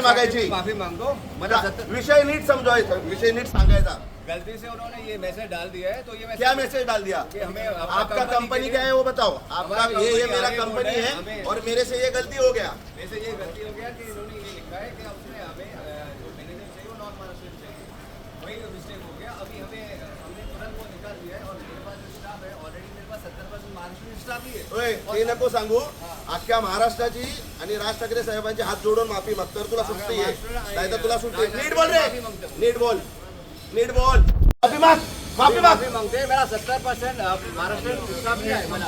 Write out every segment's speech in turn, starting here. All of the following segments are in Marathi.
मागायची. माफ़ी मांगो. मतलब विषय नीट समजवायचा विषय नीट सांगायचा. गलती से उन्होंने ये मैसेज डाल दिया है तो ये मैसेज क्या मैसेज डाल दिया? कि हमें आपका कंपनी क्या है वो बताओ। आपका ये ये मेरा कंपनी हैं, है और मेरे से ये गलती हो गया। वैसे ये गलती हो गया कि इन्होंने ये लिखा है कि उसने हमें जो मैनेजर चाहिए वो नॉन महाराष्ट्र चाहिए। वही मिस्टेक हो गया। अभी हमें हमने तुरंत वो निकाल दिया है और मेरे पास स्टाफ है। ऑलरेडी मेरे पास सत्तर परसेंट महाराष्ट्र स्टाफ ही है। ते नको सांगू। अख्ख्या महाराष्ट्राची आणि राज ठाकरे साहेबांचे हात जोडून माफी माग. तर तुला सुट्टी आहे. नाही तर तुला सुट्टी आहे. नीट बोल रे. नीट बोल. नीट बोल. माफी माग. माफी माग. माफी मांगते हैं मेरा सत्तर परसेंट महाराष्ट्र मला.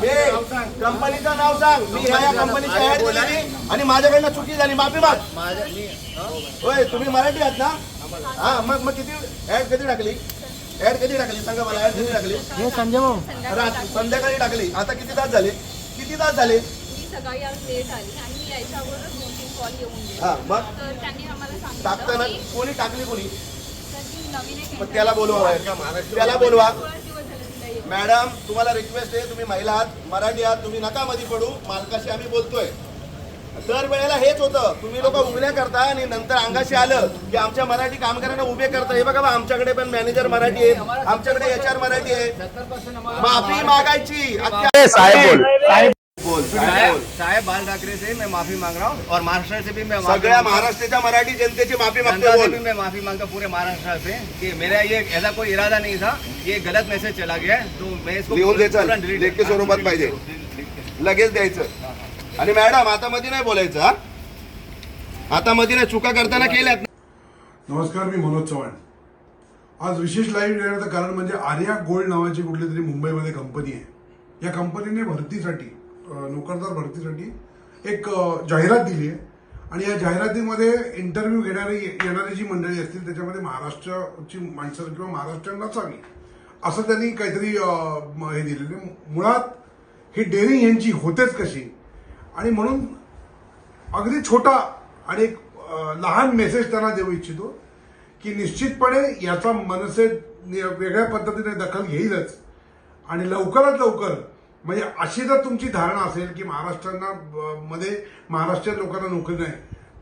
कंपनीचं नाव सांग. मी ह्या या कंपनीची ऍड दिलेली आणि माझ्याकडनं चुकी झाली. माफी माग. होय तुम्ही मराठी आहात ना? हा मग मग किती ऍड कधी टाकली? ऍड कधी टाकली? सांगा मला ऍड कधी टाकली? हे संजय भाऊ. रात संध्याकाळी टाकली. आता किती तास झाले? किती तास झाले? सकाळी आज लेट आली आणि मी यायच्या अगोदरच दोन तीन कॉल येऊन गेले. हा मग? तर त्यांनी आम्हाला टाकताना सांगितलं की कोणी टाकली कोणी? तर ती नवीन एक मग त्याला बोलवा बाहेर. त्याला बोलवा. थोडाच दिवस झाले तिला येऊन. मॅडम तुम्हाला रिक्वेस्ट आहे तुम्ही महिला आहात मराठी आहात तुम्ही नका मध्ये पडू. मालकाशी आम्ही बोलतोय. दर वेळेला हेच होतं. तुम्ही लोक उभल्या करता आणि नंतर अंगाशी आलं की आमच्या मराठी कामगारांना उभे करता. हे बघा बा, आमच्याकडे पण मॅनेजर मराठी आहे आमच्याकडे एच आर मराठी आहे. माफी मागायची. अख्ख्या- साहेब बोल. साहेब साहेब बाल. ठाकरे से मैं माफी मांग रहा हूँ और महाराष्ट्र से भी मैं माफी सगळ्या। महाराष्ट्राच्या मराठी जनतेची माफी जनता मागतो से बोल. भी मैं माफी मांगता हूँ पूरे महाराष्ट्र से कि मेरा ये ऐसा कोई इरादा नहीं था ये गलत मैसेज चला गया है तो मैं इसको लिहून दे चल तुरंत delete- लेखी स्वरूपात पाहिजे. लगेच द्यायचं. आणि मॅडम आता मध्ये नाही बोलायचं हा? आता मध्ये नाही चुका करताना केल्यात नमस्कार मी मनोज चव्हाण. आज विशेष लाईव्ह येण्याचं कारण म्हणजे आर्या गोल्ड नावाची कुठली तरी मुंबईमध्ये कंपनी आहे. या कंपनीने भरतीसाठी नोकरदार भरतीसाठी एक जाहिरात दिली आहे. आणि या जाहिरातीमध्ये इंटरव्ह्यू घेणारी येणारी जी मंडळी असतील त्याच्यामध्ये महाराष्ट्राची माणसं किंवा महाराष्ट्रांना नसावी असं त्यांनी काहीतरी हे दिलेलं मुळात ही डेअरिंग यांची होतेच कशी? आणि म्हणून अगदी छोटा आणि एक लहान मेसेज त्यांना देऊ इच्छितो की निश्चितपणे याचा मनसे वेगळ्या पद्धतीने दखल घेईलच. आणि लवकरात लवकर म्हणजे अशी जर तुमची धारणा असेल की महाराष्ट्रांना मध्ये महाराष्ट्रीयन लोकांना नोकरी नाही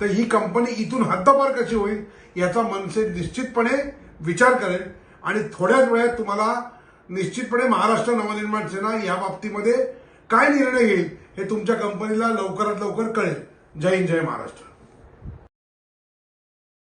तर ही कंपनी इथून हद्दपार कशी होईल याचा मनसे निश्चितपणे विचार करेल. आणि थोड्याच वेळात तुम्हाला निश्चितपणे महाराष्ट्र नवनिर्माण सेना या बाबतीमध्ये काय निर्णय घेईल हे तुमच्या कंपनीला लवकरात लवकर कळेल. जय हिंद जय महाराष्ट्र.